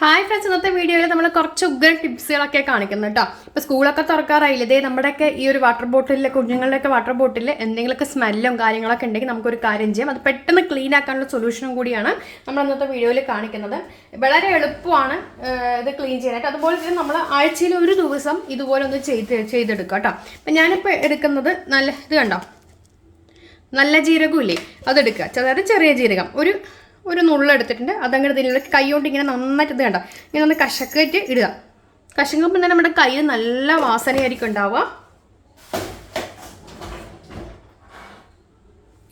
Hi friends ഇന്നത്തെ വീഡിയോയിൽ നമ്മൾ കുറച്ച് ഉഗ്രൻ ടിപ്സുകളൊക്കെ കാണിക്കുന്നു കേട്ടോ ഇപ്പോൾ സ്കൂളൊക്കെ തുറക്കാറായില്ല? ഇതേ നമ്മുടെയൊക്കെ ഈ ഒരു വാട്ടർ ബോട്ടിലെ കുഞ്ഞുങ്ങളുടെയൊക്കെ വാട്ടർ ബോട്ടിൽ എന്തെങ്കിലുമൊക്കെ സ്മെല്ലും കാര്യങ്ങളൊക്കെ ഉണ്ടെങ്കിൽ നമുക്കൊരു കാര്യം ചെയ്യാം. അത് പെട്ടെന്ന് ക്ലീൻ ആക്കാനുള്ള സൊല്യൂഷനും കൂടിയാണ് നമ്മൾ ഇന്നത്തെ വീഡിയോയിൽ കാണിക്കുന്നത്. വളരെ എളുപ്പമാണ് ഇത് ക്ലീൻ ചെയ്യാനായിട്ട്. അതുപോലെ തന്നെ നമ്മൾ ആഴ്ചയിൽ ഒരു ദിവസം ഇതുപോലെ ഒന്ന് ചെയ്ത് ചെയ്തെടുക്കുക കേട്ടോ അപ്പം ഞാനിപ്പോൾ എടുക്കുന്നത് നല്ല ഇത് കണ്ടോ? നല്ല ജീരകം ഇല്ലേ? അതെടുക്കുക. അതായത് ചെറിയ ജീരകം. ഒരു ഒരു നുള്ളെടുത്തിട്ടുണ്ട് അതങ്ങനെ ഇതിലുള്ള കൈ കൊണ്ട് ഇങ്ങനെ നന്നായിട്ട് കണ്ട? ഇങ്ങനെ ഒന്ന് കശക്കേറ്റ് ഇടുക. കശക്കുമ്പോൾ തന്നെ നമ്മുടെ കയ്യിൽ നല്ല വാസനയായിരിക്കും ഉണ്ടാവുക.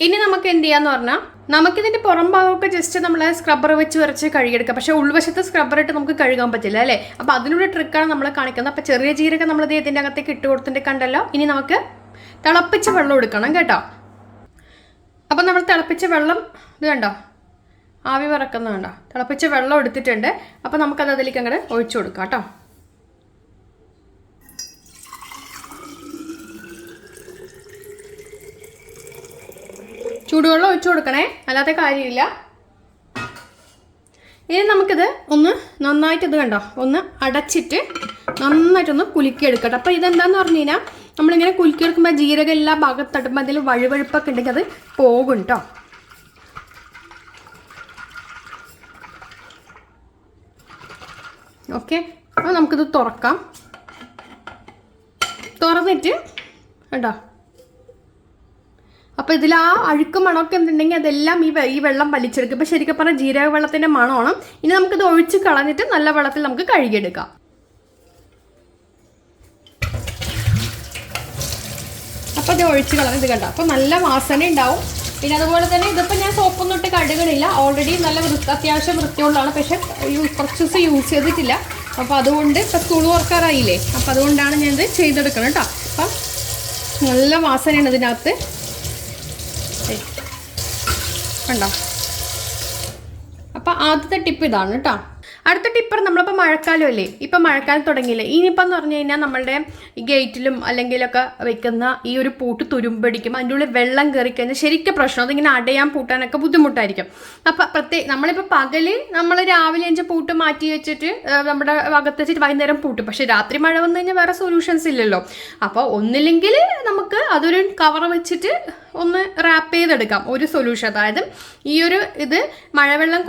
ഇനി നമുക്ക് എന്ത് ചെയ്യാന്ന് പറഞ്ഞാൽ നമുക്കിതിന്റെ പുറം ഭാഗമൊക്കെ ജസ്റ്റ് നമ്മൾ സ്ക്രബ്ബർ വെച്ച് വരച്ച് കഴുകിയെടുക്കാം. പക്ഷേ ഉൾവശത്ത് സ്ക്രബ്ബർ ഇട്ട് നമുക്ക് കഴുകാൻ പറ്റില്ല അല്ലേ? അപ്പോൾ അതിനുള്ള ട്രിക്കാണ് നമ്മൾ കാണിക്കുന്നത്. അപ്പോൾ ചെറിയ ജീരകം നമ്മൾ ഇതിന്റെ അകത്തേക്ക് ഇട്ട് കൊടുത്തിട്ട് കണ്ടല്ലോ? ഇനി നമുക്ക് തിളപ്പിച്ച വെള്ളം എടുക്കണം കേട്ടോ. അപ്പോൾ നമ്മൾ തിളപ്പിച്ച വെള്ളം ഇത് കണ്ടോ? ആവി പറക്കുന്ന കണ്ടോ? തിളപ്പിച്ച വെള്ളം എടുത്തിട്ടുണ്ട്. അപ്പം നമുക്കത് അതിലേക്ക് അങ്ങോട്ട് ഒഴിച്ചു കൊടുക്കാം കേട്ടോ. ചൂടുവെള്ളം ഒഴിച്ചു കൊടുക്കണേ. അല്ലാത്ത കാര്യമില്ല. ഇനി നമുക്കിത് ഒന്ന് നന്നായിട്ട് ഇത് കണ്ടോ? ഒന്ന് അടച്ചിട്ട് നന്നായിട്ടൊന്ന് കുലുക്കിയെടുക്കട്ടെ അപ്പോൾ ഇതെന്താന്ന് പറഞ്ഞു കഴിഞ്ഞാൽ നമ്മളിങ്ങനെ കുലുക്കിയെടുക്കുമ്പോൾ ജീരകം എല്ലാ ഭാഗത്തട്ടുമ്പോൾ അതിൽ വഴുവഴുപ്പൊക്കെ ഉണ്ടെങ്കിൽ അത് പോകും കേട്ടോ. ഓക്കെ. അപ്പോൾ നമുക്കിത് തുറക്കാം. തുറന്നിട്ട് കേട്ടോ അപ്പോൾ ഇതിൽ ആ അഴുക്ക് മണമൊക്കെ എന്തുണ്ടെങ്കിൽ അതെല്ലാം ഈ ഈ വെള്ളം വലിച്ചെടുക്കും. ഇപ്പോൾ ശരിക്കും പറഞ്ഞാൽ ജീരക വെള്ളത്തിന്റെ മണമാണ്. ഇനി നമുക്കിത് ഒഴിച്ച് കളഞ്ഞിട്ട് നല്ല വെള്ളത്തിൽ നമുക്ക് കഴുകിയെടുക്കാം. അപ്പോൾ ഇത് ഒഴിച്ച് കളഞ്ഞ് ഇത് കണ്ട? അപ്പോൾ നല്ല വാസന ഉണ്ടാവും പിന്നെ അതുപോലെ തന്നെ ഇതിപ്പോൾ ഞാൻ സോപ്പൊന്നും ഇട്ട് കഴുകണില്ല ഓൾറെഡി നല്ല വൃത്തി അത്യാവശ്യം വൃത്തിയുള്ളതാണ്. പക്ഷേ കുറച്ച് ദിവസം യൂസ് ചെയ്തിട്ടില്ല. അപ്പോൾ അതുകൊണ്ട് ഇപ്പോൾ സ്കൂൾ വർക്കാറായില്ലേ അപ്പോൾ അതുകൊണ്ടാണ് ഞാൻ ഇത് ചെയ്തെടുക്കണം കേട്ടോ അപ്പം നല്ല വാസനയാണ് ഇതിനകത്ത്. കണ്ടോ? അപ്പോൾ ആദ്യത്തെ ടിപ്പ് ഇതാണ് കേട്ടോ അടുത്ത ടിപ്പർ നമ്മളിപ്പോൾ മഴക്കാലം അല്ലേ ഇപ്പം മഴക്കാലം തുടങ്ങിയില്ലേ? ഇനിയിപ്പം എന്ന് പറഞ്ഞു കഴിഞ്ഞാൽ നമ്മളുടെ ഗേറ്റിലും അല്ലെങ്കിലൊക്കെ വെക്കുന്ന ഈ ഒരു പൂട്ട് തുരുമ്പടിക്കും അതിന്റെ ഉള്ളിൽ വെള്ളം കയറി കഴിഞ്ഞാൽ ശരിക്കും പ്രശ്നം. അതിങ്ങനെ അടയാൻ പൂട്ടാനൊക്കെ ബുദ്ധിമുട്ടായിരിക്കും. അപ്പം പ്രത്യേക നമ്മളിപ്പോൾ പകൽ നമ്മൾ രാവിലെ അഞ്ച് പൂട്ട് മാറ്റി വെച്ചിട്ട് നമ്മുടെ അകത്ത് വെച്ചിട്ട് വൈകുന്നേരം പൂട്ടും. പക്ഷേ രാത്രി മഴ വന്നു കഴിഞ്ഞാൽ വേറെ സൊല്യൂഷൻസ് ഇല്ലല്ലോ. അപ്പോൾ ഒന്നില്ലെങ്കിൽ നമുക്ക് അതൊരു കവർ വെച്ചിട്ട് ഒന്ന് റാപ്പ് ചെയ്തെടുക്കാം. ഒരു സൊല്യൂഷൻ അതായത് ഈ ഒരു ഇത് മഴവെള്ളം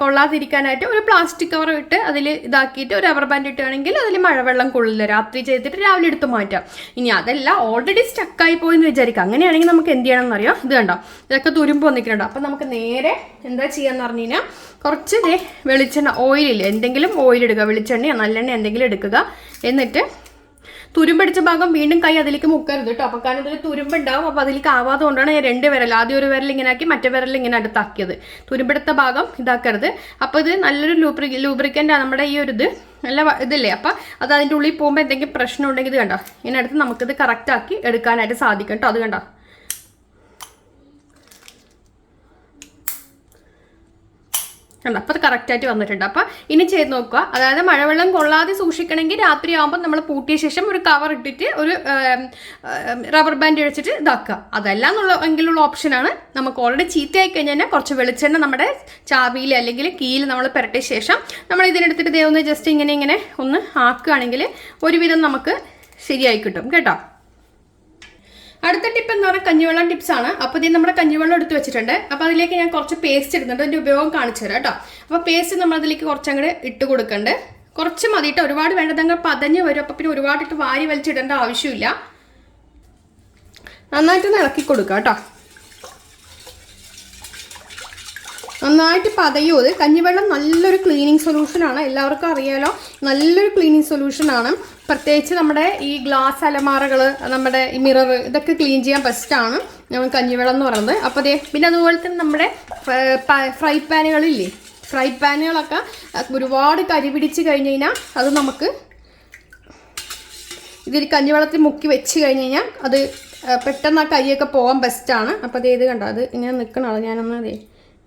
കൊള്ളാതിരിക്കാനായിട്ട് ഒരു പ്ലാസ്റ്റിക് കവർ ഇട്ട് അതിൽ ഇതാക്കിയിട്ട് ഒരു റബ്ബർ ബാൻഡ് ഇട്ടുകയാണെങ്കിൽ അതിൽ മഴവെള്ളം കൊള്ളില്ല രാത്രി ചെയ്തിട്ട് രാവിലെ എടുത്ത് മാറ്റാം. ഇനി അതല്ല ഓൾറെഡി സ്റ്റക്കായി പോയെന്ന് വിചാരിക്കാം അങ്ങനെയാണെങ്കിൽ നമുക്ക് എന്ത് ചെയ്യണം എന്നറിയോ? ഇത് കണ്ടോ? ഇതൊക്കെ തുരുമ്പ് വന്നിട്ടുണ്ടോ അപ്പം നമുക്ക് നേരെ എന്താ ചെയ്യാന്ന് പറഞ്ഞു കഴിഞ്ഞാൽ കുറച്ച് വെളിച്ചെണ്ണ ഓയിലില്ല എന്തെങ്കിലും ഓയിൽ എടുക്കുക വെളിച്ചെണ്ണയോ നല്ലെണ്ണ എന്തെങ്കിലും എടുക്കുക. എന്നിട്ട് തുരുമ്പടിച്ച ഭാഗം വീണ്ടും കൈ അതിലേക്ക് മുക്കരുത് കേട്ടോ അപ്പോൾ കാരണം ഇതിൽ തുരുമ്പുണ്ടാവും. അപ്പോൾ അതിലേക്ക് ആവാതെ കൊണ്ടാണ് ഞാൻ രണ്ട് വിരൽ ആദ്യം ഒരു വിരൽ ഇങ്ങനെ ആക്കി മറ്റേ വിരൽ ഇങ്ങനെ അടുത്താക്കിയത്. തുരുമ്പെടുത്ത ഭാഗം ഇതാക്കരുത്. അപ്പോൾ ഇത് നല്ലൊരു ലൂബ്രി ലൂബ്രിക്കന്റ് നമ്മുടെ ഈ ഒരു ഇത്. നല്ല ഇതല്ലേ? അപ്പോൾ അത് അതിന്റെ ഉള്ളിൽ പോകുമ്പോൾ എന്തെങ്കിലും പ്രശ്നം ഉണ്ടെങ്കിൽ ഇത് കണ്ടോ? ഇതിനടുത്ത് നമുക്കിത് കറക്റ്റ് ആക്കി എടുക്കാനായിട്ട് സാധിക്കും കേട്ടോ അത് കണ്ടോ? കണ്ടോ? അപ്പോൾ അത് കറക്റ്റായിട്ട് വന്നിട്ടുണ്ട്. അപ്പോൾ ഇനി ചെയ്ത് നോക്കുക. അതായത് മഴവെള്ളം കൊള്ളാതെ സൂക്ഷിക്കണമെങ്കിൽ രാത്രി ആകുമ്പോൾ നമ്മൾ പൂട്ടിയ ശേഷം ഒരു കവർ ഇട്ടിട്ട് ഒരു റബ്ബർ ബാൻഡ് അടിച്ചിട്ട് ഇതാക്കുക. അതല്ല എന്നുള്ള എങ്കിലുള്ള ഓപ്ഷനാണ് നമുക്ക് ഓൾറെഡി ചീത്തയായി കഴിഞ്ഞാൽ കുറച്ച് വെളിച്ചെണ്ണ നമ്മുടെ ചാവിയിൽ അല്ലെങ്കിൽ കീയിൽ നമ്മൾ പുരട്ടിയ ശേഷം നമ്മൾ ഇതിനെടുത്തിട്ട് ദേ ഒന്ന് ജസ്റ്റ് ഇങ്ങനെ ഇങ്ങനെ ഒന്ന് ആക്കുകയാണെങ്കിൽ ഒരുവിധം നമുക്ക് ശരിയായി കിട്ടും. കേട്ടോ? അടുത്ത ടിപ്പ് എന്ന് പറഞ്ഞാൽ കഞ്ഞിവെള്ളം ടിപ്സ് ആണ്. അപ്പോൾ ഇത് നമ്മുടെ കഞ്ഞിവെള്ളം എടുത്ത് വെച്ചിട്ടുണ്ട്. അപ്പോൾ അതിലേക്ക് ഞാൻ കുറച്ച് പേസ്റ്റ് ഇടുന്നുണ്ട്. അതിന്റെ ഉപയോഗം കാണിച്ചു തരാം കേട്ടോ. അപ്പോൾ പേസ്റ്റ് നമ്മൾ അതിലേക്ക് കുറച്ചങ്ങോട്ട് ഇട്ട് കൊടുക്കണ്ട്. കുറച്ച് മതി കേട്ടോ ഒരുപാട് വേണ്ടതങ്ങൾ പതഞ്ഞ് വരും. അപ്പോൾ പിന്നെ ഒരുപാട് ഇട്ട് വാരി വലിച്ചിടേണ്ട ആവശ്യമില്ല. നന്നായിട്ടൊന്ന് ഇളക്കി കൊടുക്കുക കേട്ടോ. നന്നായിട്ട് പതയും അത് കഞ്ഞിവെള്ളം നല്ലൊരു ക്ലീനിങ് സൊല്യൂഷനാണ് എല്ലാവർക്കും അറിയാലോ നല്ലൊരു ക്ലീനിങ് സൊല്യൂഷനാണ് പ്രത്യേകിച്ച് നമ്മുടെ ഈ ഗ്ലാസ് അലമാറകൾ നമ്മുടെ ഈ മിറർ ഇതൊക്കെ ക്ലീൻ ചെയ്യാൻ ബെസ്റ്റാണ് നമ്മൾ കഞ്ഞിവെള്ളം എന്ന് പറയുന്നത്. അപ്പോൾ അതെ പിന്നെ അതുപോലെ തന്നെ നമ്മുടെ ഫ്രൈ പാനുകളില്ലേ ഫ്രൈ പാനുകളൊക്കെ ഒരുപാട് കരി പിടിച്ച് കഴിഞ്ഞ് കഴിഞ്ഞാൽ അത് നമുക്ക് ഇതിൽ കഞ്ഞിവെള്ളത്തിൽ മുക്കി വെച്ച് കഴിഞ്ഞ് കഴിഞ്ഞാൽ അത് പെട്ടെന്ന് ആ കരിയൊക്കെ പോകാൻ ബെസ്റ്റാണ് അപ്പോൾ അത് ഇത് കണ്ടോ അത് ഇങ്ങനെ നിൽക്കണോ ഞാനൊന്ന് അതെ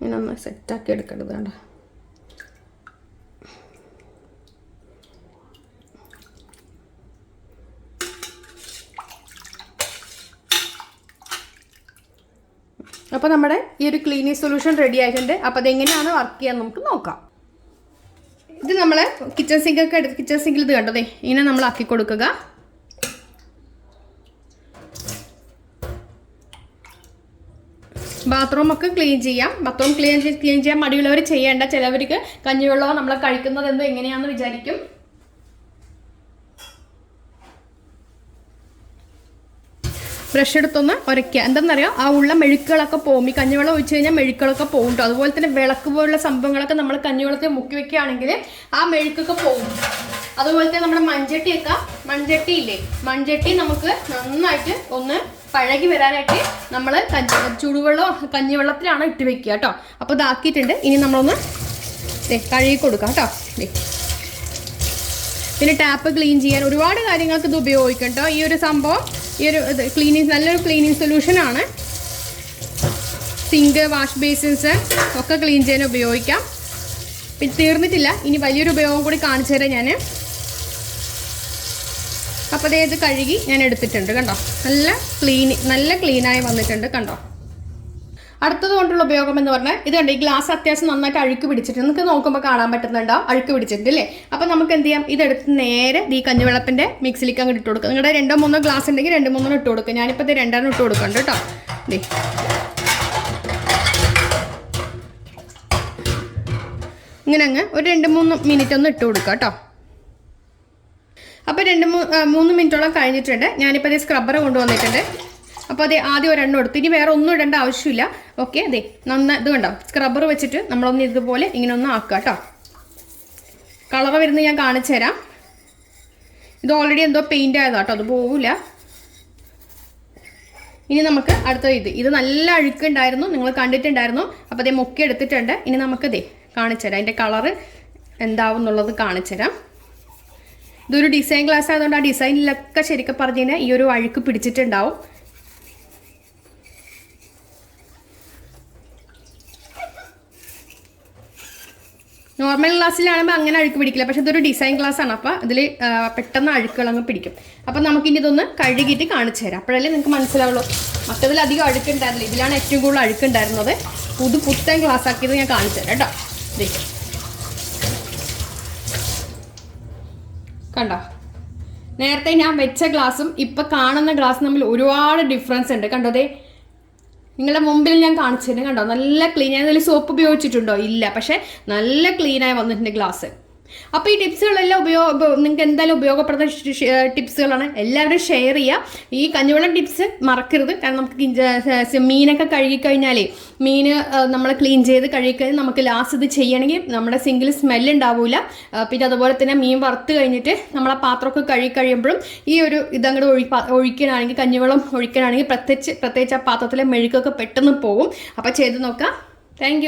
ഇങ്ങനെ ഒന്ന് സെറ്റാക്കി എടുക്കരുത് കണ്ടോ അപ്പോൾ നമ്മുടെ ഈ ഒരു ക്ലീനിങ് സൊല്യൂഷൻ റെഡി ആയിട്ടുണ്ട്. അപ്പോൾ അതെങ്ങനെയാണ് വർക്ക് ചെയ്യാൻ നമുക്ക് നോക്കാം. ഇത് നമ്മൾ കിച്ചൺ സിങ്കൊക്കെ എടുത്ത് കിച്ചൺ സിങ്കിൽ ഇത് കണ്ടതേ ഇങ്ങനെ നമ്മൾ ആക്കി കൊടുക്കുക. ബാത്റൂം ഒക്കെ ക്ലീൻ ചെയ്യാം. ബാത്റൂം ക്ലീൻ ക്ലീൻ ചെയ്യാൻ മടിയുള്ളവർ ചെയ്യേണ്ട. ചിലവർക്ക് കഞ്ഞിവെള്ളമോ നമ്മൾ കഴിക്കുന്നത് എന്തോ എങ്ങനെയാണെന്ന് വിചാരിക്കും. ബ്രഷ് എടുത്തൊന്ന് ഉരയ്ക്കുക എന്തെന്നറിയാം? ആ ഉള്ള മെഴുക്കുകളൊക്കെ പോകും ഈ കഞ്ഞിവെള്ളം ഒഴിച്ച് കഴിഞ്ഞാൽ മെഴുക്കുകളൊക്കെ പോകും. അതുപോലെ തന്നെ വിളക്ക് പോലുള്ള സംഭവങ്ങളൊക്കെ നമ്മൾ കഞ്ഞിവെള്ളത്തിൽ മുക്കി വെക്കുകയാണെങ്കിൽ ആ മെഴുക്കൊക്കെ പോകും അതുപോലെ തന്നെ നമ്മുടെ മൺചട്ടിയൊക്കെ മൺചട്ടി ഇല്ലേ മൺചട്ടി നമുക്ക് നന്നായിട്ട് ഒന്ന് പഴകി വരാനായിട്ട് നമ്മൾ കഞ്ഞി ചൂടുവെള്ളം കഞ്ഞിവെള്ളത്തിലാണ് ഇട്ട് വെക്കുക കേട്ടോ. അപ്പോൾ ഇതാക്കിയിട്ടുണ്ട് ഇനി നമ്മളൊന്ന് കഴുകി കൊടുക്കാം കേട്ടോ. പിന്നെ ടാപ്പ് ക്ലീൻ ചെയ്യാൻ ഒരുപാട് കാര്യങ്ങൾക്ക് ഇത് ഉപയോഗിക്കും കേട്ടോ. ഈ ഒരു സംഭവം ഈ ഒരു ഇത് ക്ലീനിങ് നല്ലൊരു ക്ലീനിങ് സൊല്യൂഷനാണ് സിങ്ക് വാഷ് ബേസിൻസ് ഒക്കെ ക്ലീൻ ചെയ്യാൻ ഉപയോഗിക്കാം. പിന്നെ തീർന്നിട്ടില്ല. ഇനി വലിയൊരു ഉപയോഗം കൂടി കാണിച്ചു തരാം ഞാൻ അപ്പോൾ അതേ ഇത് കഴുകി ഞാൻ എടുത്തിട്ടുണ്ട് കണ്ടോ? നല്ല ക്ലീൻ നല്ല ക്ലീനായി വന്നിട്ടുണ്ട് കണ്ടോ? അടുത്തത് കൊണ്ടുള്ള ഉപയോഗം എന്ന് പറഞ്ഞാൽ ഇത് കണ്ടോ ഈ ഗ്ലാസ് അത്യാവശ്യം നന്നായിട്ട് അഴുക്ക് പിടിച്ചിട്ട് നിങ്ങൾക്ക് നോക്കുമ്പോൾ കാണാൻ പറ്റുന്നുണ്ടോ അഴുക്ക് പിടിച്ചിട്ടുണ്ട് അല്ലേ? അപ്പോൾ നമുക്ക് എന്ത് ചെയ്യാം? ഇതെടുത്ത് നേരെ ഈ കഞ്ഞിവെള്ളത്തിന്റെ മിക്സിലേക്ക് അങ്ങോട്ട് ഇട്ട് കൊടുക്കുക നിങ്ങളുടെ രണ്ടോ മൂന്നോ ഗ്ലാസ് ഉണ്ടെങ്കിൽ രണ്ട് മൂന്നോ ഇട്ട് കൊടുക്കുക ഞാനിപ്പോൾ ഇത് രണ്ടെണ്ണം ഇട്ട് കൊടുക്കുന്നുണ്ട് കേട്ടോ. ദേ. ഇങ്ങനെ അങ്ങ് ഒരു രണ്ട് മൂന്ന് മിനിറ്റ് ഒന്ന് ഇട്ട് കൊടുക്കുക കേട്ടോ. അപ്പോൾ രണ്ട് മൂന്ന് മിനിറ്റോളം കഴിഞ്ഞിട്ടുണ്ട്. ഞാനിപ്പോൾ അതേ സ്ക്രബ്ബർ കൊണ്ടുവന്നിട്ടുണ്ട്. അപ്പോൾ അതെ ആദ്യം ഒരെണ്ണം എടുത്തു. ഇനി വേറെ ഒന്നും ഇടേണ്ട ആവശ്യമില്ല. ഓക്കെ അതെ നന്ന ഇത് കണ്ടോ? സ്ക്രബ്ബർ വെച്ചിട്ട് നമ്മളൊന്ന് ഇതുപോലെ ഇങ്ങനെ ഒന്ന് ആക്കുക കേട്ടോ. കളർ വരുന്നത് ഞാൻ കാണിച്ചു തരാം. ഇത് ഓൾറെഡി എന്തോ പെയിന്റ് ആയതാ കേട്ടോ. അത് പോവില്ല ഇനി നമുക്ക് അടുത്ത ഇത്. ഇത് നല്ല അഴുക്കുണ്ടായിരുന്നു. നിങ്ങൾ കണ്ടിട്ടുണ്ടായിരുന്നു. അപ്പോൾ അതേ മുക്കി എടുത്തിട്ടുണ്ട്. ഇനി നമുക്കതേ കാണിച്ചു തരാം. അതിന്റെ കളറ് എന്താവും എന്നുള്ളത് കാണിച്ചു തരാം. ഇതൊരു ഡിസൈൻ ക്ലാസ് ആയതുകൊണ്ട് ആ ഡിസൈനിലൊക്കെ ശരിക്കും പറഞ്ഞു കഴിഞ്ഞാൽ ഈ ഒരു അഴുക്ക് പിടിച്ചിട്ടുണ്ടാവും. നോർമൽ ക്ലാസ്സിലാണെങ്കിൽ അങ്ങനെ അഴുക്ക് പിടിക്കില്ല. പക്ഷെ ഇതൊരു ഡിസൈൻ ക്ലാസ് ആണ്. അപ്പോൾ ഇതിൽ പെട്ടെന്ന് അഴുക്കുകൾ അങ്ങ് പിടിക്കും. അപ്പോൾ നമുക്കിനി ഇതൊന്ന് കഴുകിയിട്ട് കാണിച്ചു തരാം. അപ്പോഴല്ലേ നിങ്ങൾക്ക് മനസ്സിലാവുള്ളൂ. മറ്റതിൽ അധികം അഴുക്കുണ്ടായിരുന്നില്ല. ഇതിലാണ് ഏറ്റവും കൂടുതൽ അഴുക്കുണ്ടായിരുന്നത്. പുതു പുത്തൻ ക്ലാസ് ആക്കിയത് ഞാൻ കാണിച്ചു തരാം കേട്ടോ. കണ്ടോ? നേരത്തെ ഞാൻ വെച്ച ഗ്ലാസും ഇപ്പം കാണുന്ന ഗ്ലാസും തമ്മിൽ ഒരുപാട് ഡിഫറൻസ് ഉണ്ട്. കണ്ടോ ദേ? നിങ്ങളുടെ മുമ്പിൽ ഞാൻ കാണിച്ചിരുന്നു കണ്ടോ? നല്ല ക്ലീൻ ആയി ഇതിൽ സോപ്പ് ഉപയോഗിച്ചിട്ടുണ്ടോ? ഇല്ല. പക്ഷേ നല്ല ക്ലീനായി വന്നിട്ടുണ്ട് ഗ്ലാസ്. അപ്പോൾ ഈ ടിപ്സുകളെല്ലാം ഉപയോഗ നിങ്ങൾക്ക് എന്തായാലും ഉപയോഗപ്പെടുന്ന ടിപ്സുകളാണ്. എല്ലാവരും ഷെയർ ചെയ്യുക ഈ കഞ്ഞിവെള്ളം ടിപ്സ് മറക്കരുത്. കാരണം നമുക്ക് മീനൊക്കെ കഴുകി മീനൊക്കെ കഴുകിക്കഴിഞ്ഞാലേ മീൻ നമ്മൾ ക്ലീൻ ചെയ്ത് കഴുകിക്കഴിഞ്ഞാൽ നമുക്ക് ലാസ്റ്റ് ഇത് ചെയ്യണമെങ്കിൽ നമ്മുടെ സിങ്കിൽ സ്മെല്ല് ഉണ്ടാവില്ല പിന്നെ അതുപോലെ തന്നെ മീൻ വറുത്ത് കഴിഞ്ഞിട്ട് നമ്മളെ പാത്രമൊക്കെ കഴുകി കഴിയുമ്പോഴും ഈ ഒരു ഇതങ്ങോട്ട് ഒഴി ഒഴിക്കണമെങ്കിൽ കഞ്ഞിവെള്ളം ഒഴിക്കണമെങ്കിൽ പ്രത്യേകിച്ച് പ്രത്യേകിച്ച് ആ പാത്രത്തിലെ മെഴുക്കൊക്കെ പെട്ടെന്ന് പോകും അപ്പോൾ ചെയ്ത് നോക്കാം. താങ്ക്